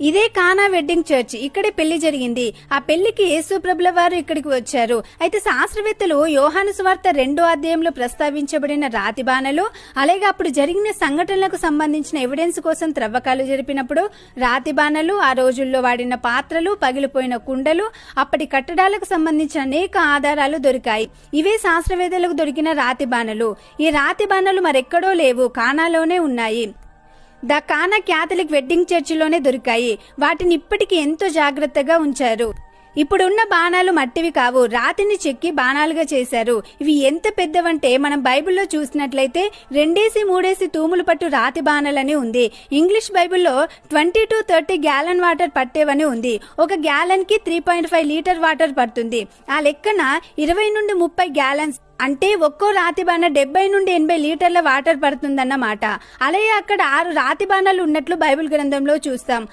ఇదే కానా wedding church. ఇక్కడే పెళ్ళి జరిగింది. ఆ పెళ్ళికి యేసు ప్రభుల వారు ఇక్కడికి వచ్చారు. అయితే శాస్త్రవేత్తలు యోహాను సువార్త రెండో అధ్యాయంలో ప్రస్తావించబడిన రాతి బాణలు అలాగే అప్పుడు జరిగిన సంఘటనలకు సంబంధించిన ఎవిడెన్స్ కోసం త్రవ్వకాలు జరిపినప్పుడు రాతి బాణలు ఆ రోజుల్లో వాడిన పాత్రలు పగిలిపోయిన కుండలు అప్పటి కట్టడాలకు సంబంధించిన అనేక ఆధారాలు దొరికాయి. ఇవే శాస్త్రవేత్తలకు దొరికిన రాతి బాణలు. ఈ రాతి బాణలు మరెక్కడో లేవు కానాలోనే ఉన్నాయి. ద కానా క్యాథలిక్ వెడ్డింగ్ చర్చిలోనే దొరికాయి. వాటిని ఇప్పటికీ ఎంతో జాగ్రత్తగా ఉంచారు. ఇప్పుడున్న బాణాలు మట్టివి కావు. రాతిని చెక్కి బాణాలుగా చేశారు. ఇవి ఎంత పెద్దవంటే మనం బైబిల్లో చూసినట్లయితే రెండేసి మూడేసి తూములు పట్టు రాతి బాణాలని ఉంది. ఇంగ్లీష్ బైబిల్లో twenty two thirty gallon water పట్టేవని ఉంది. ఒక గ్యాలన్కి three point five litre water పడుతుంది. ఆ లెక్కన ఇరవై నుండి ముప్పై గ్యాలన్స్ అంటే ఒక్కో రాతి బాణ డెబ్బై నుండి ఎనభై లీటర్ల వాటర్ పడుతుందన్నమాట. అలాగే అక్కడ ఆరు రాతి బాణాలు ఉన్నట్లు బైబిల్ గ్రంథంలో చూస్తాం.